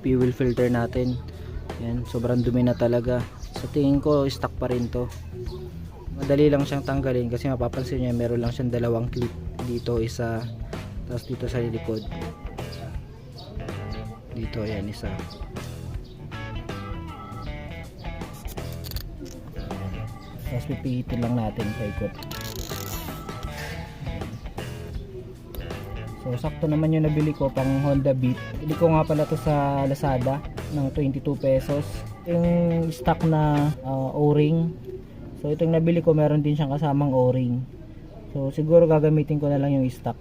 fuel filter natin. Yan sobrang dumi na talaga. Sa tingin ko stock pa rin to. Madali lang siyang tanggalin kasi mapapansin nyo meron lang siyang dalawang clip dito isa tapos dito sa likod. Dito yan isa. Tapos pipihitin lang natin paikot so sakto naman yung nabili ko pang Honda Beat. Bili ko nga pala to sa Lazada ng 22 pesos. Yung stock na uh, o-ring. So itong nabili ko meron din siyang kasamang o-ring. So siguro gagamitin ko na lang yung stock.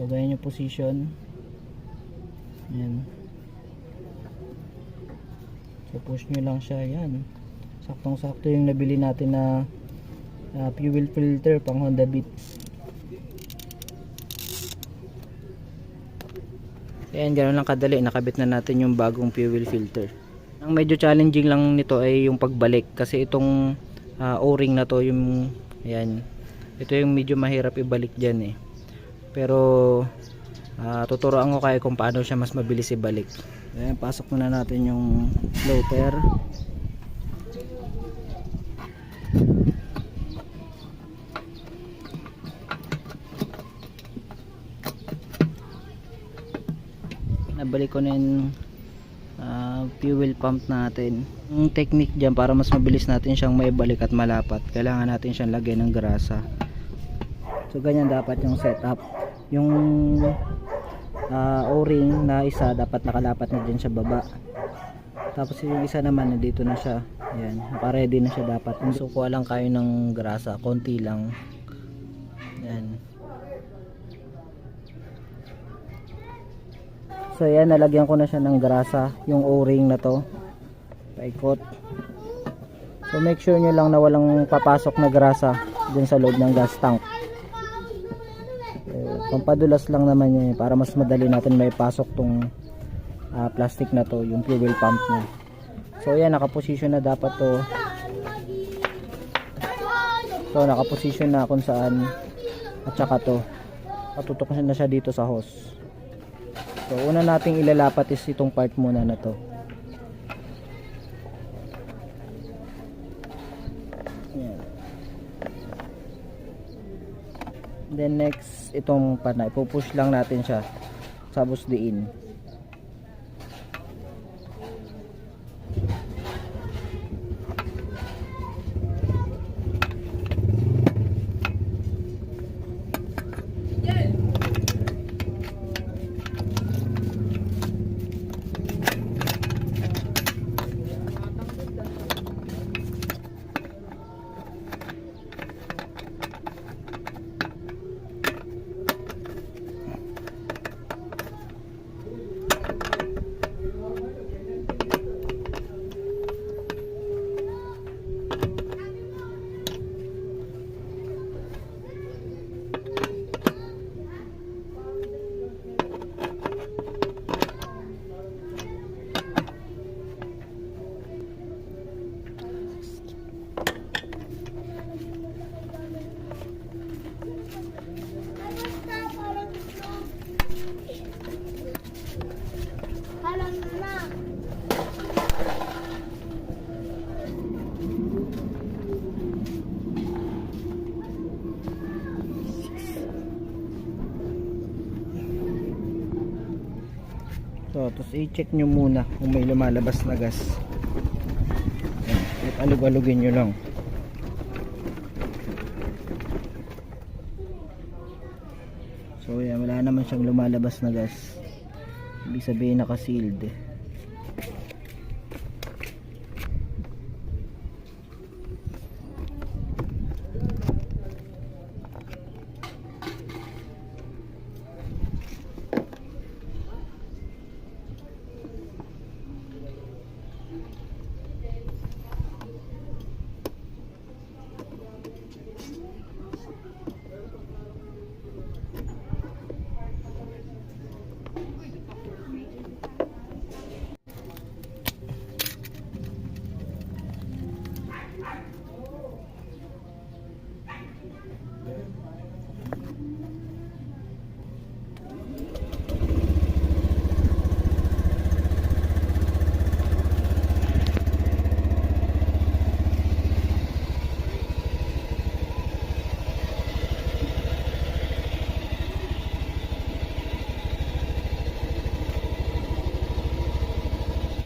So ganyan yung position. Yan so push nyo lang siya. Yan saktong sakto yung nabili natin na uh, fuel filter pang Honda Beat Ayan, ganoon lang kadali. Nakabit na natin yung bagong fuel filter. Ang medyo challenging lang nito ay yung pagbalik. Kasi itong ah, o-ring na to, yung, ayan, ito yung medyo mahirap ibalik dyan eh. Pero, ah, tuturuan ko kayo kung paano siya mas mabilis ibalik. Ayan, pasok muna natin yung floater. Nabalik ko na yung ah, fuel pump natin. Yung technique dyan para mas mabilis natin siyang maibalik at malapat kailangan natin siyang lagyan ng grasa. So ganyan dapat yung setup. Yung ah, o-ring na isa dapat nakalapat na dyan sa baba. Tapos yung isa naman nandito na siya. Yan naka-ready na siya dapat. So kuha lang kayo ng grasa konti lang. Yan So yan, nalagyan ko na siya ng grasa, yung o-ring na to. Paikot. So make sure nyo lang na walang papasok na grasa dun sa loob ng gas tank. Eh, pampadulas lang naman yun eh, para mas madali natin may pasok tong ah, plastic na to, yung fuel pump niya. So yan, nakaposition na dapat to. So nakaposition na kung saan at saka to. Patutok na siya dito sa hose. So, una nating ilalapat is itong part muna na to. Then next, itong part na, ipupush lang natin siya. Tapos diin. So, tapos i-check nyo muna kung may lumalabas na gas. At alug-alugin nyo lang. So, yan, wala naman siyang lumalabas na gas. Ibig sabihin naka-sealed. then